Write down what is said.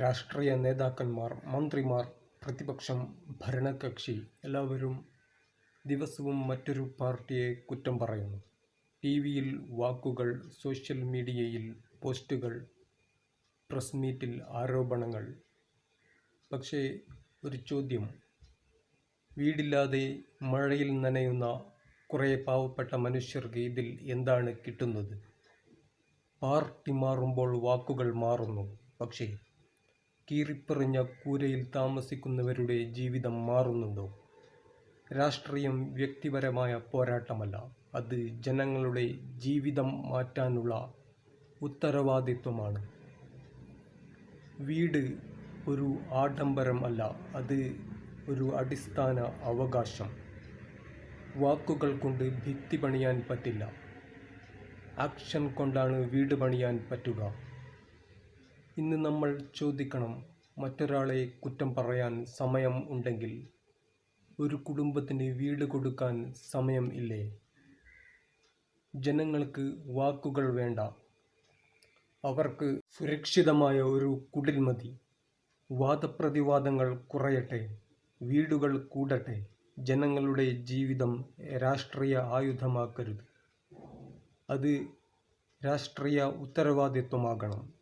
രാഷ്ട്രീയ നേതാക്കന്മാർ മന്ത്രിമാർ പ്രതിപക്ഷം ഭരണകക്ഷി എല്ലാവരും ദിവസവും മറ്റൊരു പാർട്ടിയെ കുറ്റം പറയുന്നു. ടി വിയിൽ വാക്കുകൾ സോഷ്യൽ മീഡിയയിൽ പോസ്റ്റുകൾ പ്രസ് മീറ്റിൽ ആരോപണങ്ങൾ. പക്ഷേ ഒരു ചോദ്യം. വീടില്ലാതെ മഴയിൽ നനയുന്ന കുറേ പാവപ്പെട്ട മനുഷ്യർക്ക് ഇതിൽ എന്താണ് കിട്ടുന്നത്? പാർട്ടി മാറുമ്പോൾ വാക്കുകൾ മാറുന്നു. പക്ഷേ കീറിപ്പറിഞ്ഞ കൂരയിൽ താമസിക്കുന്നവരുടെ ജീവിതം മാറുന്നുണ്ടോ? രാഷ്ട്രീയം വ്യക്തിപരമായ പോരാട്ടമല്ല. അത് ജനങ്ങളുടെ ജീവിതം മാറ്റാനുള്ള ഉത്തരവാദിത്വമാണ്. വീട് ഒരു ആഡംബരം അല്ല. അത് ഒരു അടിസ്ഥാന അവകാശം. വാക്കുകൾ കൊണ്ട് ഭിത്തി പണിയാൻ പറ്റില്ല. ആക്ഷൻ കൊണ്ടാണ് വീട് പണിയാൻ പറ്റുക. ഇന്ന് നമ്മൾ ചോദിക്കണം മറ്റൊരാളെ കുറ്റം പറയാൻ സമയം ഉണ്ടെങ്കിൽ ഒരു കുടുംബത്തിന് വീട് കൊടുക്കാൻ സമയം ഇല്ലേ? ജനങ്ങൾക്ക് വാക്കുകൾ വേണ്ട. അവർക്ക് സുരക്ഷിതമായ ഒരു കുടിൽ മതി. വാദപ്രതിവാദങ്ങൾ കുറയട്ടെ വീടുകൾ കൂടട്ടെ ജനങ്ങളുടെ ജീവിതം രാഷ്ട്രീയ ആയുധമാക്കരുത്. അത് രാഷ്ട്രീയ ഉത്തരവാദിത്വമാകണം.